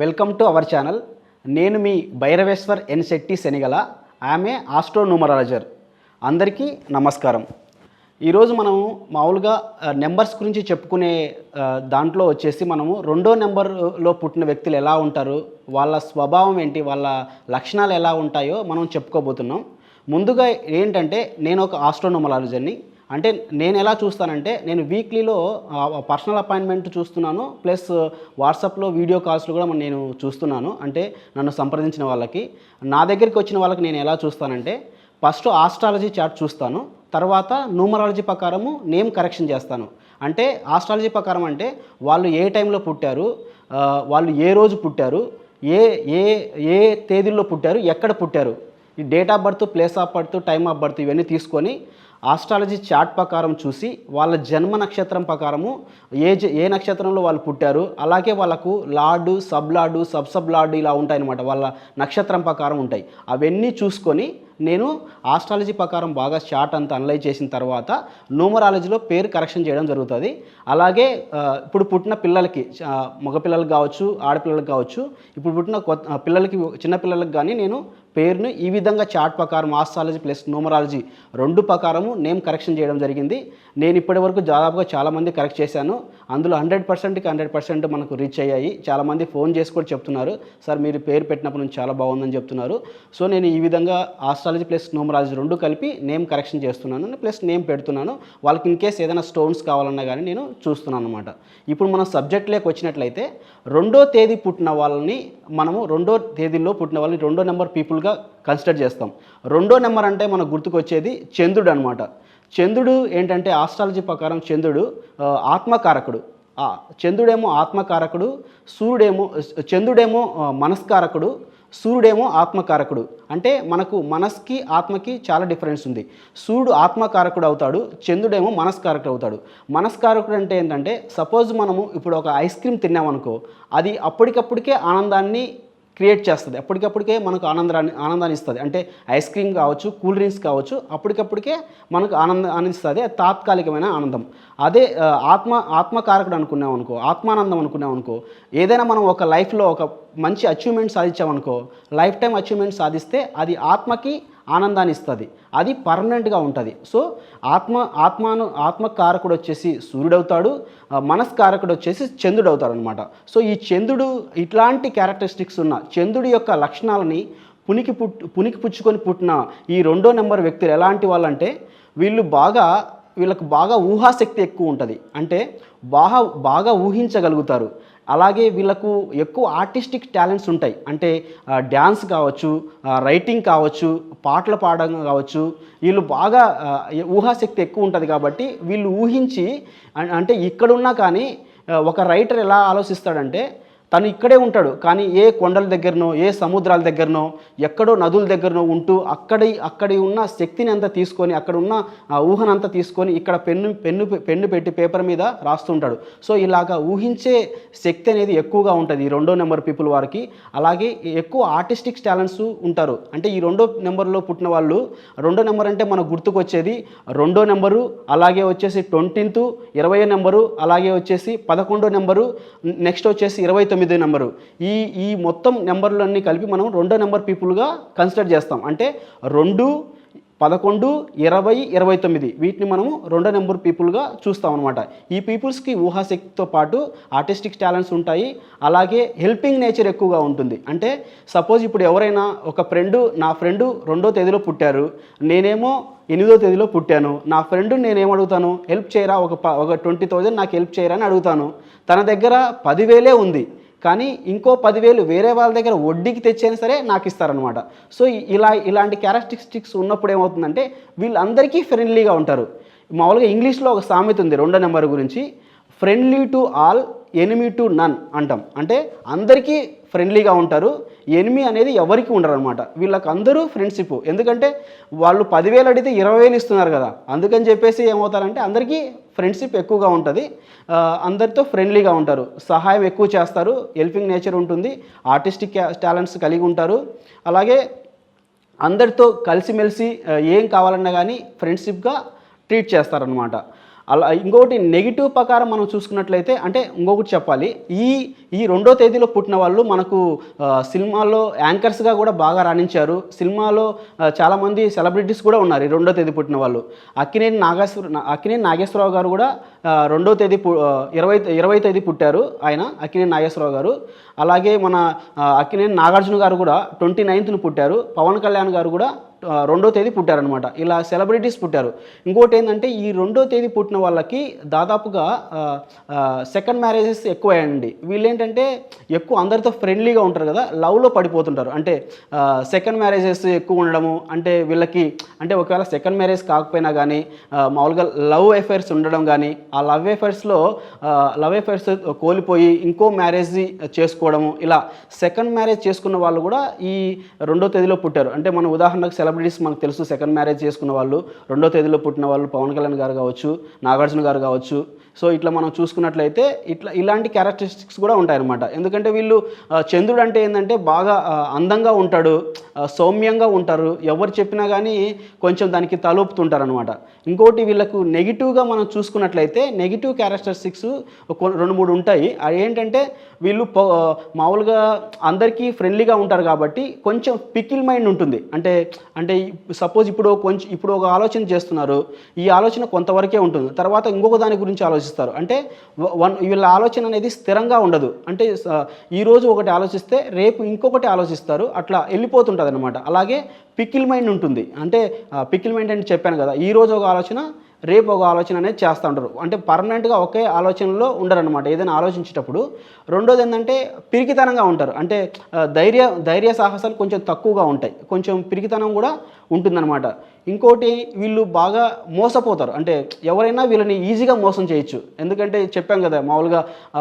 Welcome to our channel. నేను మీ భైరవేశ్వర్ ఎన్ శెట్టి శనిగల. ఆమె ఆస్ట్రోనూమరాలజర్ అందరికీ నమస్కారం. ఈరోజు మనము మామూలుగా నెంబర్స్ గురించి చెప్పుకునే దాంట్లో వచ్చేసి మనము రెండో నెంబర్లో పుట్టిన వ్యక్తులు ఎలా ఉంటారు వాళ్ళ స్వభావం ఏంటి వాళ్ళ లక్షణాలు ఎలా ఉంటాయో మనం చెప్పుకోబోతున్నాం. ముందుగా ఏంటంటే నేను ఒక ఆస్ట్రోనూమరాలజర్ని అంటే నేను ఎలా చూస్తానంటే నేను వీక్లీలో పర్సనల్ అపాయింట్మెంట్ చూస్తున్నాను ప్లస్ వాట్సాప్లో వీడియో కాల్స్లో కూడా నేను చూస్తున్నాను. అంటే నన్ను సంప్రదించిన వాళ్ళకి. నా దగ్గరికి వచ్చిన వాళ్ళకి నేను ఎలా చూస్తానంటే ఫస్ట్ ఆస్ట్రాలజీ చార్ట్ చూస్తాను తర్వాత న్యూమరాలజీ ప్రకారము నేమ్ కరెక్షన్ చేస్తాను. అంటే ఆస్ట్రాలజీ ప్రకారం అంటే వాళ్ళు ఏ టైంలో పుట్టారు వాళ్ళు ఏ రోజు పుట్టారు ఏ ఏ ఏ తేదీల్లో పుట్టారు ఎక్కడ పుట్టారు. ఈ date of birth place of birth time of birth ఇవన్నీ తీసుకొని ఆస్ట్రాలజీ చార్ట్ ప్రకారం చూసి వాళ్ళ జన్మ నక్షత్రం ప్రకారము ఏ జ- ఏ నక్షత్రంలో వాళ్ళు పుట్టారు అలాగే వాళ్ళకు lord sub lord sub sub lord ఇలా ఉంటాయన్నమాట. వాళ్ళ నక్షత్రం ప్రకారం ఉంటాయి. అవన్నీ చూసుకొని నేను ఆస్ట్రాలజీ ప్రకారం బాగా చార్ట్ అంతా అనలైజ్ చేసిన తర్వాత న్యూమరాలజీలో పేరు కరెక్షన్ చేయడం జరుగుతుంది. అలాగే ఇప్పుడు పుట్టిన పిల్లలకి మగపిల్లలకు కావచ్చు ఆడపిల్లలకు కావచ్చు ఇప్పుడు పుట్టిన కొత్త పిల్లలకి చిన్నపిల్లలకు కానీ నేను పేరును ఈ విధంగా చార్ట్ ప్రకారం ఆస్ట్రాలజీ ప్లస్ న్యూమరాలజీ రెండు ప్రకారము నేమ్ కరెక్షన్ చేయడం జరిగింది. నేను ఇప్పటి వరకు దాదాపుగా చాలామంది కరెక్ట్ చేశాను. అందులో హండ్రెడ్ పర్సెంట్కి హండ్రెడ్ పర్సెంట్ మనకు రీచ్ అయ్యాయి. చాలామంది ఫోన్ చేసి కూడా చెప్తున్నారు. సార్ మీరు పేరు పెట్టినప్పుడు నుంచి చాలా బాగుందని చెప్తున్నారు. సో నేను ఈ విధంగా ఆస్ట్రాలజీ ప్లస్ న్యూమరాలజీ రెండు కలిపి నేమ్ కరెక్షన్ చేస్తున్నాను. ప్లస్ నేమ్ పెడుతున్నాను. వాళ్ళకి ఇన్ కేస్ ఏదైనా స్టోన్స్ కావాలన్నా కానీ నేను చూస్తున్నాను అనమాట ఇప్పుడు మనం సబ్జెక్ట్లోకి వచ్చినట్లయితే రెండో తేదీ పుట్టిన వాళ్ళని మనము రెండో తేదీలో పుట్టిన వాళ్ళని రెండో నెంబర్ పీపుల్గా కన్సిడర్ చేస్తాం. రెండో నెంబర్ అంటే మనకు గుర్తుకొచ్చేది చంద్రుడు అనమాట చంద్రుడు ఏంటంటే ఆస్ట్రాలజీ ప్రకారం చంద్రుడు ఆత్మకారకుడు. చంద్రుడేమో ఆత్మకారకుడు సూర్యుడేమో చంద్రుడేమో మనస్కారకుడు సూర్యుడేమో ఆత్మకారకుడు. అంటే మనకు మనస్కి ఆత్మకి చాలా డిఫరెన్స్ ఉంది. సూర్యుడు ఆత్మకారకుడు అవుతాడు చంద్రుడేమో మనస్కారకుడు అవుతాడు. మనస్కారకుడు అంటే ఏంటంటే సపోజ్ మనము ఇప్పుడు ఒక ఐస్ క్రీమ్ తిన్నామనుకో అది అప్పటికప్పటికే ఆనందాన్ని క్రియేట్ చేస్తుంది. అప్పటికప్పటికే మనకు ఆనందాన్ని ఆనందాన్ని ఇస్తుంది. అంటే ఐస్ క్రీమ్ కావచ్చు కూల్ డ్రింక్స్ కావచ్చు అప్పటికప్పటికే మనకు ఆనంద ఆనందిస్తుంది. తాత్కాలికమైన ఆనందం. అదే ఆత్మ ఆత్మకారకుడు అనుకున్నాం అనుకో ఆత్మానందం అనుకున్నాం అనుకో ఏదైనా మనం ఒక లైఫ్లో ఒక మంచి అచీవ్మెంట్ సాధించామనుకో లైఫ్ టైం అచీవ్మెంట్ సాధిస్తే అది ఆత్మకి ఆనందాన్ని ఇస్తుంది. అది పర్మనెంట్గా ఉంటుంది. సో ఆత్మ ఆత్మాను ఆత్మకారకుడు వచ్చేసి సూర్యుడవుతాడు మనస్కారకుడు వచ్చేసి చంద్రుడు అవుతాడు అనమాట సో ఈ చంద్రుడు ఇట్లాంటి క్యారెక్టరిస్టిక్స్ ఉన్న చంద్రుడి యొక్క లక్షణాలని పునికి పుట్టు పునికి పుచ్చుకొని పుట్టిన ఈ రెండో నెంబర్ వ్యక్తులు ఎలాంటి వాళ్ళంటే వీళ్ళు బాగా వీళ్ళకు బాగా ఊహాశక్తి ఎక్కువ ఉంటుంది. అంటే బాగా బాగా ఊహించగలుగుతారు. అలాగే వీళ్ళకు ఎక్కువ ఆర్టిస్టిక్ టాలెంట్స్ ఉంటాయి. అంటే డ్యాన్స్ కావచ్చు రైటింగ్ కావచ్చు పాటలు పాడడం కావచ్చు. వీళ్ళు బాగా ఊహాశక్తి ఎక్కువ ఉంటుంది కాబట్టి వీళ్ళు ఊహించి అంటే ఇక్కడున్నా కానీ ఒక రైటర్ ఎలా ఆలోచిస్తాడంటే తను ఇక్కడే ఉంటాడు. కానీ ఏ కొండల దగ్గరనో ఏ సముద్రాల దగ్గరనో ఎక్కడో నదుల దగ్గరనో ఉంటూ అక్కడి అక్కడి ఉన్న శక్తిని అంతా తీసుకొని అక్కడ ఉన్న ఊహనంతా తీసుకొని ఇక్కడ పెన్ను పెన్ను పెన్ను పెట్టి పేపర్ మీద రాస్తుంటాడు సో ఇలాగా ఊహించే శక్తి అనేది ఎక్కువగా ఉంటుంది ఈ రెండో నెంబర్ పీపుల్ వారికి. అలాగే ఎక్కువ ఆర్టిస్టిక్ టాలెంట్స్ ఉంటారు. అంటే ఈ రెండో నెంబర్లో పుట్టిన వాళ్ళు రెండో నెంబర్ అంటే మనకు గుర్తుకొచ్చేది రెండో నెంబరు అలాగే వచ్చేసి ట్వంటీన్త్ ఇరవై నెంబరు అలాగే వచ్చేసి పదకొండో నెంబరు నెక్స్ట్ వచ్చేసి ఇరవై తొమ్మిది నెంబరు. ఈ ఈ మొత్తం నెంబర్లన్నీ కలిపి మనం రెండో నెంబర్ పీపుల్గా కన్సిడర్ చేస్తాం. అంటే రెండు పదకొండు ఇరవై ఇరవై తొమ్మిది. వీటిని మనము రెండో నెంబర్ పీపుల్గా చూస్తాం అనమాట ఈ పీపుల్స్కి ఊహాశక్తితో పాటు ఆర్టిస్టిక్ టాలెంట్స్ ఉంటాయి. అలాగే హెల్పింగ్ నేచర్ ఎక్కువగా ఉంటుంది. అంటే సపోజ్ ఇప్పుడు ఎవరైనా ఒక ఫ్రెండు నా ఫ్రెండు రెండో తేదీలో పుట్టారు. నేనేమో ఎనిమిదో తేదీలో పుట్టాను. నా ఫ్రెండ్ నేనేం అడుగుతాను? హెల్ప్ చేయరా? ఒక ఒక ట్వంటీ థౌజండ్ నాకు హెల్ప్ చేయరా అని అడుగుతాను. తన దగ్గర పదివేలే ఉంది. కానీ ఇంకో పదివేలు వేరే వాళ్ళ దగ్గర వడ్డీకి తెచ్చైనా సరే నాకు ఇస్తారనమాట సో ఇలా ఇలాంటి క్యారెక్టరిస్టిక్స్ ఉన్నప్పుడు ఏమవుతుందంటే వీళ్ళందరికీ ఫ్రెండ్లీగా ఉంటారు. మామూలుగా ఇంగ్లీష్లో ఒక సామెత ఉంది రెండో నెంబర్ గురించి friendly to all enemy to none అంటాం. అంటే అందరికీ ఫ్రెండ్లీగా ఉంటారు. ఎనిమి అనేది ఎవరికి ఉండరు అనమాట వీళ్ళకి అందరూ ఫ్రెండ్షిప్ ఎందుకంటే వాళ్ళు పదివేలు అడిగితే ఇరవై వేలు ఇస్తున్నారు కదా. అందుకని చెప్పేసి ఏమవుతారంటే అందరికీ ఫ్రెండ్షిప్ ఎక్కువగా ఉంటుంది. అందరితో ఫ్రెండ్లీగా ఉంటారు. సహాయం ఎక్కువ చేస్తారు. హెల్పింగ్ నేచర్ ఉంటుంది. ఆర్టిస్టిక్ టాలెంట్స్ కలిగి ఉంటారు. అలాగే అందరితో కలిసిమెలిసి ఏం కావాలన్నా కానీ ఫ్రెండ్షిప్గా ట్రీట్ చేస్తారనమాట అలా ఇంకొకటి నెగిటివ్ ప్రకారం మనం చూసుకున్నట్లయితే అంటే ఇంకొకటి చెప్పాలి. ఈ ఈ రెండో తేదీలో పుట్టిన వాళ్ళు మనకు సినిమాలో యాంకర్స్గా కూడా బాగా రాణించారు. సినిమాలో చాలామంది సెలబ్రిటీస్ కూడా ఉన్నారు ఈ రెండో తేదీ పుట్టిన వాళ్ళు. అక్కినేని నాగేశ్వర అక్కినేని నాగేశ్వరరావు గారు కూడా రెండో తేదీ ఇరవై ఇరవై తేదీ పుట్టారు ఆయన అక్కినేని నాగేశ్వరరావు గారు. అలాగే మన అక్కినేని నాగార్జున గారు కూడా ట్వంటీ నైన్త్ను పుట్టారు. పవన్ కళ్యాణ్ గారు కూడా రెండో తేదీ పుట్టారనమాట ఇలా సెలబ్రిటీస్ పుట్టారు. ఇంకోటి ఏంటంటే ఈ రెండో తేదీ పుట్టిన వాళ్ళకి దాదాపుగా సెకండ్ మ్యారేజెస్ ఎక్కువ అయ్యండి వీళ్ళు ఏంటంటే ఎక్కువ అందరితో ఫ్రెండ్లీగా ఉంటారు కదా లవ్లో పడిపోతుంటారు. అంటే సెకండ్ మ్యారేజెస్ ఎక్కువ ఉండడము అంటే వీళ్ళకి అంటే ఒకవేళ సెకండ్ మ్యారేజ్ కాకపోయినా కానీ మామూలుగా లవ్ అఫైర్స్ ఉండడం కానీ ఆ లవ్ అఫైర్స్లో లవ్ అఫైర్స్ కోల్పోయి ఇంకో మ్యారేజ్ చేసుకోవడము ఇలా సెకండ్ మ్యారేజ్ చేసుకున్న వాళ్ళు కూడా ఈ రెండో తేదీలో పుట్టారు. అంటే మనం ఉదాహరణకు సెలబ్రిటీస్ మనకు తెలుసు సెకండ్ మ్యారేజ్ చేసుకున్న వాళ్ళు రెండో తేదీలో పుట్టిన వాళ్ళు పవన్ కళ్యాణ్ గారు కావచ్చు నాగార్జున గారు కావచ్చు. సో ఇట్లా మనం చూసుకున్నట్లయితే ఇట్లా ఇలాంటి క్యారెక్టరిస్టిక్స్ కూడా ఉంటాయన్నమాట. ఎందుకంటే వీళ్ళు చంద్రుడు అంటే ఏంటంటే బాగా అందంగా ఉంటాడు సౌమ్యంగా ఉంటారు. ఎవరు చెప్పినా కానీ కొంచెం దానికి తలూపుతుంటారు అనమాట ఇంకోటి వీళ్ళకు నెగిటివ్గా మనం చూసుకున్నట్లయితే నెగిటివ్ క్యారెక్టరిస్టిక్స్ రెండు మూడు ఉంటాయి. అవి ఏంటంటే వీళ్ళు ప- మామూలుగా అందరికీ ఫ్రెండ్లీగా ఉంటారు కాబట్టి కొంచెం పికిల్ మైండ్ ఉంటుంది. అంటే అంటే సపోజ్ ఇప్పుడు కొంచెం ఇప్పుడు ఒక ఆలోచన చేస్తున్నారు. ఈ ఆలోచన కొంతవరకే ఉంటుంది. తర్వాత ఇంకొక దాని గురించి ఆలోచన ఆలోచిస్తారు. అంటే వన్ వీళ్ళ ఆలోచన అనేది స్థిరంగా ఉండదు. అంటే ఈరోజు ఒకటి ఆలోచిస్తే రేపు ఇంకొకటి ఆలోచిస్తారు. అట్లా వెళ్ళిపోతుంటుంది అనమాట అలాగే పికిల్ మైండ్ ఉంటుంది. అంటే పికిల్ మైండ్ అని చెప్పాను కదా ఈ రోజు ఒక ఆలోచన రేపు ఒక ఆలోచన అనేది చేస్తూ ఉంటారు. అంటే పర్మనెంట్గా ఒకే ఆలోచనలో ఉండరనమాట ఏదైనా ఆలోచించేటప్పుడు. రెండోది ఏంటంటే పిరికితనంగా ఉంటారు. అంటే ధైర్య ధైర్య సాహసాలు కొంచెం తక్కువగా ఉంటాయి. కొంచెం పిరికితనం కూడా ఉంటుందన్నమాట. ఇంకోటి వీళ్ళు బాగా మోసపోతారు. అంటే ఎవరైనా వీళ్ళని ఈజీగా మోసం చేయొచ్చు. ఎందుకంటే చెప్పాం కదా మామూలుగా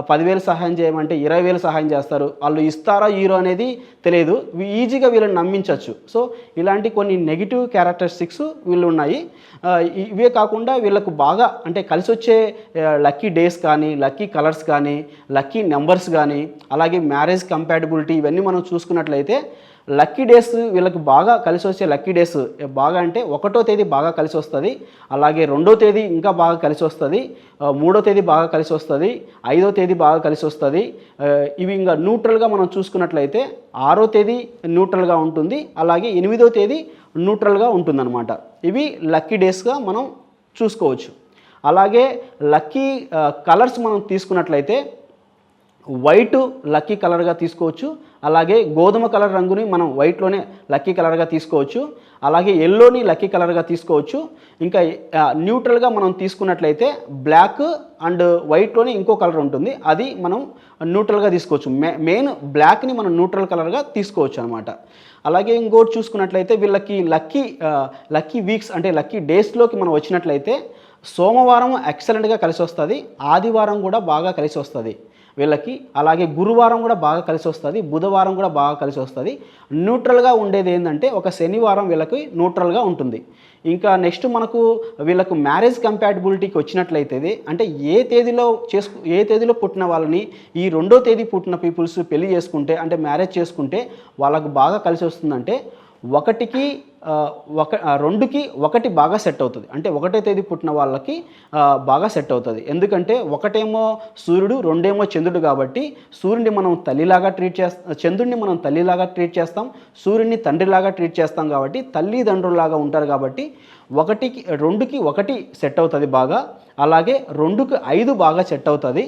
పదివేలు సహాయం చేయమంటే ఇరవై వేలు సహాయం చేస్తారు. వాళ్ళు ఇస్తారా హీరో అనేది తెలియదు. ఈజీగా వీళ్ళని నమ్మించవచ్చు సో ఇలాంటి కొన్ని నెగిటివ్ క్యారెక్టరిస్టిక్స్ వీళ్ళు ఉన్నాయి. ఇవే కాకుండా వీళ్ళకు బాగా అంటే కలిసి వచ్చే లక్కీ డేస్ కానీ లక్కీ కలర్స్ కానీ లక్కీ నెంబర్స్ కానీ అలాగే మ్యారేజ్ కంపాటబిలిటీ ఇవన్నీ మనం చూసుకున్నట్లయితే లక్కీ డేస్ వీళ్ళకి బాగా కలిసి వచ్చే లక్కీ డేస్ బాగా అంటే ఒకటో తేదీ బాగా కలిసి వస్తుంది అలాగే రెండో తేదీ ఇంకా బాగా కలిసి వస్తుంది మూడో తేదీ బాగా కలిసి వస్తుంది ఐదో తేదీ బాగా కలిసి వస్తుంది ఇవి ఇంకా న్యూట్రల్గా మనం చూసుకున్నట్లయితే ఆరో తేదీ న్యూట్రల్గా ఉంటుంది అలాగే ఎనిమిదో తేదీ న్యూట్రల్గా ఉంటుందన్నమాట. ఇవి లక్కీ డేస్గా మనం చూసుకోవచ్చు. అలాగే లక్కీ కలర్స్ మనం తీసుకున్నట్లయితే వైట్ లక్కీ కలర్గా తీసుకోవచ్చు. అలాగే గోధుమ కలర్ రంగుని మనం వైట్లోనే లక్కీ కలర్గా తీసుకోవచ్చు. అలాగే ఎల్లోని లక్కీ కలర్గా తీసుకోవచ్చు. ఇంకా న్యూట్రల్గా మనం తీసుకున్నట్లయితే బ్లాక్ అండ్ వైట్లోనే ఇంకో కలర్ ఉంటుంది. అది మనం న్యూట్రల్గా తీసుకోవచ్చు. మే మెయిన్ బ్లాక్ని మనం న్యూట్రల్ కలర్గా తీసుకోవచ్చు అనమాట అలాగే ఇంకోటి చూసుకున్నట్లయితే వీళ్ళకి లక్కీ లక్కీ వీక్స్ అంటే లక్కీ డేస్లోకి మనం వచ్చినట్లయితే సోమవారం ఎక్సలెంట్గా కలిసి వస్తుంది. ఆదివారం కూడా బాగా కలిసి వస్తుంది. వీళ్ళకి. అలాగే గురువారం కూడా బాగా కలిసి వస్తుంది బుధవారం కూడా బాగా కలిసి వస్తుంది. న్యూట్రల్గా ఉండేది ఏంటంటే ఒక శనివారం వీళ్ళకి న్యూట్రల్గా ఉంటుంది. ఇంకా నెక్స్ట్ మనకు వీళ్ళకు మ్యారేజ్ కంపాటబిలిటీకి వచ్చినట్లయితే అంటే ఏ తేదీలో చేసుకు ఏ తేదీలో పుట్టిన వాళ్ళని ఈ రెండో తేదీ పుట్టిన పీపుల్స్ పెళ్ళి చేసుకుంటే అంటే మ్యారేజ్ చేసుకుంటే వాళ్ళకు బాగా కలిసి వస్తుందంటే ఒకటికి ఒక రెండుకి ఒకటి బాగా సెట్ అవుతుంది. అంటే ఒకటో తేదీ పుట్టిన వాళ్ళకి బాగా సెట్ అవుతుంది. ఎందుకంటే ఒకటేమో సూర్యుడు రెండేమో చంద్రుడు కాబట్టి సూర్యుడిని మనం తల్లిలాగా ట్రీట్ చేస్తాం చంద్రుడిని మనం తల్లిలాగా ట్రీట్ చేస్తాం సూర్యుడిని తండ్రిలాగా ట్రీట్ చేస్తాం కాబట్టి తల్లిదండ్రులాగా ఉంటారు కాబట్టి ఒకటికి రెండుకి ఒకటి సెట్ అవుతుంది బాగా. అలాగే రెండుకి ఐదు బాగా సెట్ అవుతుంది.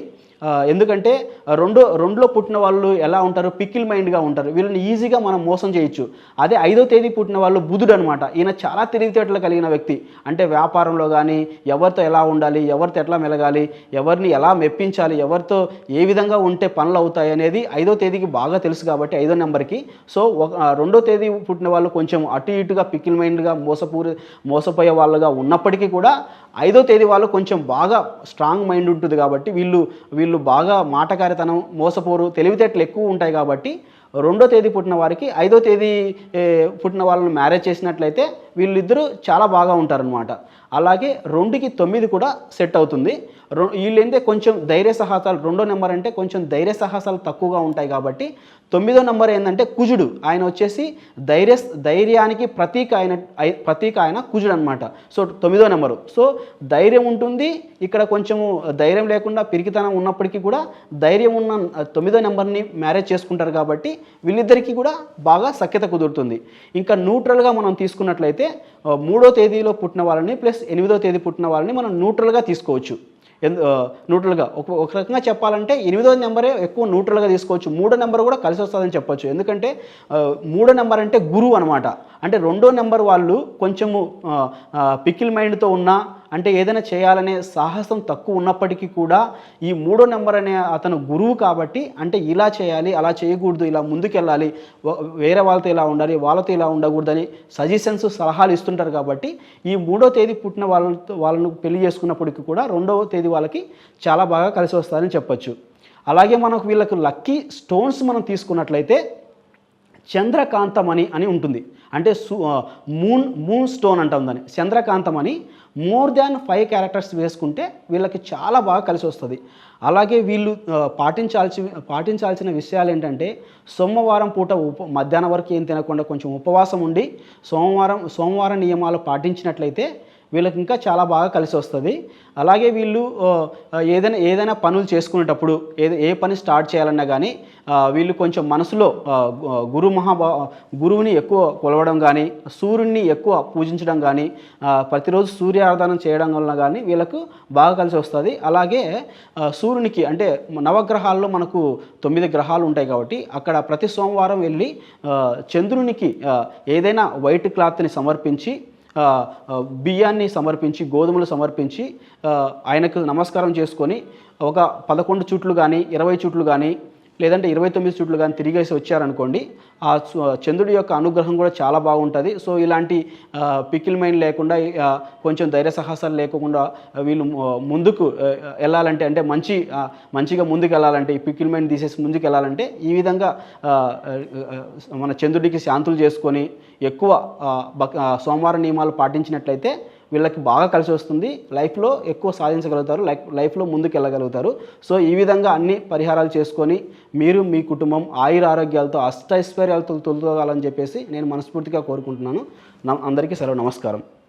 ఎందుకంటే రెండు రెండులో పుట్టిన వాళ్ళు ఎలా ఉంటారు? పికిల్ మైండ్గా ఉంటారు. వీళ్ళని ఈజీగా మనం మోసం చేయొచ్చు. అదే ఐదో తేదీ పుట్టిన వాళ్ళు బుధుడు అనమాట ఈయన చాలా తెలివితేటలు కలిగిన వ్యక్తి. అంటే వ్యాపారంలో కానీ ఎవరితో ఎలా ఉండాలి ఎవరితో ఎట్లా మెలగాలి ఎవరిని ఎలా మెప్పించాలి ఎవరితో ఏ విధంగా ఉంటే పనులు అవుతాయి అనేది ఐదో తేదీకి బాగా తెలుసు కాబట్టి ఐదో నెంబర్కి. సో ఒక రెండో తేదీ పుట్టిన వాళ్ళు కొంచెం అటు ఇటుగా పికిల్ మైండ్గా మోసపూరి మోసపోయే వాళ్ళుగా ఉన్నప్పటికీ కూడా ఐదో తేదీ వాళ్ళు కొంచెం బాగా స్ట్రాంగ్ మైండ్ ఉంటుంది కాబట్టి వీళ్ళు వీళ్ళు బాగా మాటకారితనం మోసపోరు తెలివితేటలు ఎక్కువ ఉంటాయి కాబట్టి రెండో తేదీ పుట్టిన వారికి ఐదో తేదీ పుట్టిన వాళ్ళని మ్యారేజ్ చేసినట్లయితే వీళ్ళిద్దరూ చాలా బాగా ఉంటారనమాట అలాగే రెండుకి తొమ్మిది కూడా సెట్ అవుతుంది. వీళ్ళైతే కొంచెం ధైర్య సాహసాలు రెండో నెంబర్ అంటే కొంచెం ధైర్య సాహసాలు తక్కువగా ఉంటాయి కాబట్టి తొమ్మిదో నెంబర్ ఏంటంటే కుజుడు. ఆయన వచ్చేసి ధైర్య ధైర్యానికి ప్రతీక ఆయన ప్రతీక ఆయన కుజుడు అనమాట సో తొమ్మిదో నెంబరు. సో ధైర్యం ఉంటుంది. ఇక్కడ కొంచెము ధైర్యం లేకుండా పిరికితనం ఉన్నప్పటికీ కూడా ధైర్యం ఉన్న తొమ్మిదో నెంబర్ని మ్యారేజ్ చేసుకుంటారు కాబట్టి వీళ్ళిద్దరికీ కూడా బాగా సఖ్యత కుదురుతుంది. ఇంకా న్యూట్రల్గా మనం తీసుకున్నట్లయితే అయితే మూడో తేదీలో పుట్టిన వాళ్ళని ప్లస్ ఎనిమిదో తేదీ పుట్టిన వాళ్ళని మనం న్యూట్రల్గా తీసుకోవచ్చు. ఎందు న్యూట్రల్గా. ఒక ఒక రకంగా చెప్పాలంటే ఎనిమిదో నెంబరే ఎక్కువ న్యూట్రల్గా తీసుకోవచ్చు. మూడో నెంబర్ కూడా కలిసి వస్తుందని చెప్పొచ్చు. ఎందుకంటే మూడో నెంబర్ అంటే గురువు అనమాట అంటే రెండో నెంబర్ వాళ్ళు కొంచెము పికిల్ మైండ్తో ఉన్నా అంటే ఏదైనా చేయాలనే సాహసం తక్కువ ఉన్నప్పటికీ కూడా ఈ మూడో నెంబర్ అనే అతను గురువు కాబట్టి అంటే ఇలా చేయాలి అలా చేయకూడదు ఇలా ముందుకెళ్ళాలి వేరే వాళ్ళతో ఇలా ఉండాలి వాళ్ళతో ఇలా ఉండకూడదని సజెషన్స్ సలహాలు ఇస్తుంటారు కాబట్టి ఈ మూడో తేదీ పుట్టిన వాళ్ళతో వాళ్ళను పెళ్ళి చేసుకున్నప్పటికీ కూడా రెండవ తేదీ వాళ్ళకి చాలా బాగా కలిసి వస్తారని చెప్పొచ్చు. అలాగే మనకు వీళ్ళకు లక్కీ స్టోన్స్ మనం తీసుకున్నట్లయితే చంద్రకాంతమణి అని ఉంటుంది. అంటే మూన్ మూన్ స్టోన్ అంటాం దాన్ని చంద్రకాంతమణి మోర్ దాన్ ఫైవ్ క్యారెక్టర్స్ వేసుకుంటే వీళ్ళకి చాలా బాగా కలిసి వస్తుంది. అలాగే వీళ్ళు పాటించాల్సి పాటించాల్సిన విషయాలు ఏంటంటే సోమవారం పూట ఉప మధ్యాహ్నం వరకు ఏం తినకుండా కొంచెం ఉపవాసం ఉండి సోమవారం సోమవారం నియమాలు పాటించినట్లయితే వీళ్ళకి ఇంకా చాలా బాగా కలిసి వస్తుంది. అలాగే వీళ్ళు ఏదైనా ఏదైనా పనులు చేసుకునేటప్పుడు ఏ ఏ పని స్టార్ట్ చేయాలన్నా కానీ వీళ్ళు కొంచెం మనసులో గురు మహాభా గురువుని ఎక్కువ కొలవడం కానీ సూర్యుడిని ఎక్కువ పూజించడం కానీ ప్రతిరోజు సూర్యారాధన చేయడం వలన కానీ వీళ్ళకు బాగా కలిసి వస్తుంది. అలాగే సూర్యునికి అంటే నవగ్రహాల్లో మనకు తొమ్మిది గ్రహాలు ఉంటాయి కాబట్టి అక్కడ ప్రతి సోమవారం వెళ్ళి చంద్రునికి ఏదైనా వైట్ క్లాత్ని సమర్పించి బియ్యాన్ని సమర్పించి గోధుమలు సమర్పించి ఆయనకు నమస్కారం చేసుకొని ఒక పదకొండు చుట్లు కానీ ఇరవై చుట్లు కానీ లేదంటే ఇరవై తొమ్మిది సూట్లు కానీ తిరిగేసి వచ్చారనుకోండి ఆ చంద్రుడి యొక్క అనుగ్రహం కూడా చాలా బాగుంటుంది. సో ఇలాంటి పికిల్ మైండ్ లేకుండా కొంచెం ధైర్య సాహసాలు లేకుండా వీళ్ళు ముందుకు వెళ్ళాలంటే అంటే మంచి మంచిగా ముందుకు వెళ్ళాలంటే ఈ పికిల్ మైండ్ తీసేసి ముందుకు వెళ్ళాలంటే ఈ విధంగా మన చంద్రుడికి శాంతులు చేసుకొని ఎక్కువ బక్- సోమవార నియమాలు పాటించినట్లయితే వీళ్ళకి బాగా కలిసి వస్తుంది. లైఫ్లో ఎక్కువ సాధించగలుగుతారు. లైఫ్ లైఫ్లో ముందుకు వెళ్ళగలుగుతారు సో ఈ విధంగా అన్ని పరిహారాలు చేసుకొని మీరు మీ కుటుంబం ఆయుర ఆరోగ్యాలతో అష్టైశ్వర్యాలతో తొలుతోగాలని చెప్పేసి నేను మనస్ఫూర్తిగా కోరుకుంటున్నాను. అందరికీ సెలవు నమస్కారం.